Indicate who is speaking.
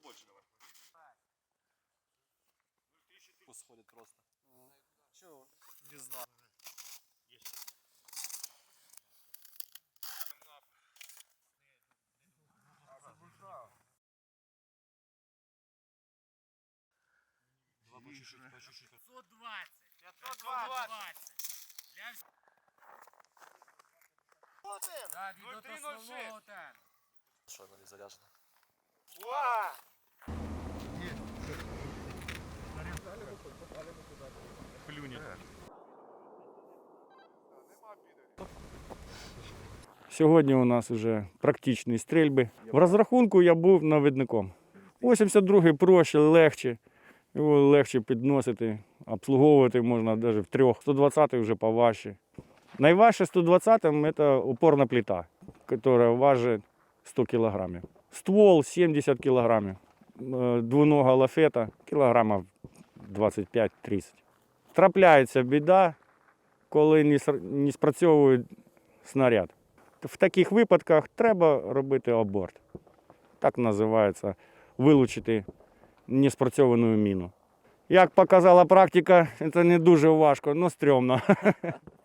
Speaker 1: больше давай. Посходит просто.
Speaker 2: Чего?
Speaker 1: Не знаю. Есть. Два по чуть-чуть, по чуть-чуть.
Speaker 3: 520.
Speaker 2: 520.
Speaker 3: Для
Speaker 2: он.
Speaker 3: Да, видно,
Speaker 2: 0306.
Speaker 3: Что, заряжено.
Speaker 1: Уа! Вона!
Speaker 4: Сьогодні у нас вже практичні стрільби. В розрахунку я був навідником. 82-й проще, легче. Його легше підносити, обслуговувати можна навіть в трьох. 120-й вже поважче. Найважче 120-м – це опорна плита, яка важить 100 кг. Ствол 70 кг. Е, Двунога лафета кілограмів 25-30. Трапляється біда, коли не спрацьовує снаряд. В таких випадках треба робити аборт. Так називається вилучити неспрацьовану міну. Як показала практика, це не дуже важко, але стрьомно.